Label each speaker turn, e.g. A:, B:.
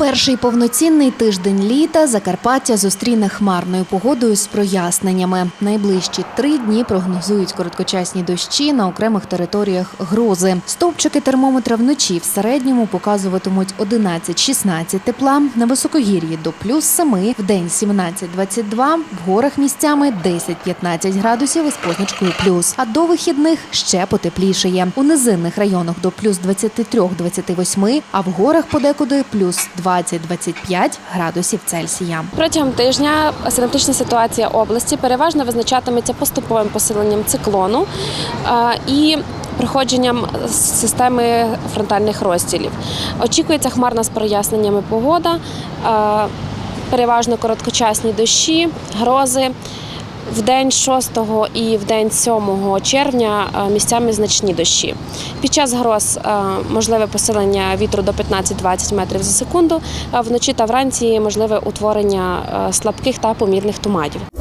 A: Перший повноцінний тиждень літа Закарпаття зустріне хмарною погодою з проясненнями. Найближчі три дні прогнозують короткочасні дощі на окремих територіях грози. Стовпчики термометра вночі в середньому показуватимуть 11-16 тепла, на високогір'ї до плюс 7, в день 17-22, в горах місцями 10-15 градусів із позначкою плюс. А до вихідних ще потеплішає. У низинних районах до плюс 23-28, а в горах подекуди плюс 20-25 градусів Цельсія.
B: Протягом тижня синаптична ситуація області переважно визначатиметься поступовим посиленням циклону е, і проходженням системи фронтальних розділів. Очікується хмарна з проясненнями погода, е, переважно короткочасні дощі, грози. В день 6 і в день 7 червня е, місцями значні дощі. Під час гроз е, можливе посилення вітру до 15-20 метрів за секунду. Вночі та вранці можливе утворення е, слабких та помірних туманів.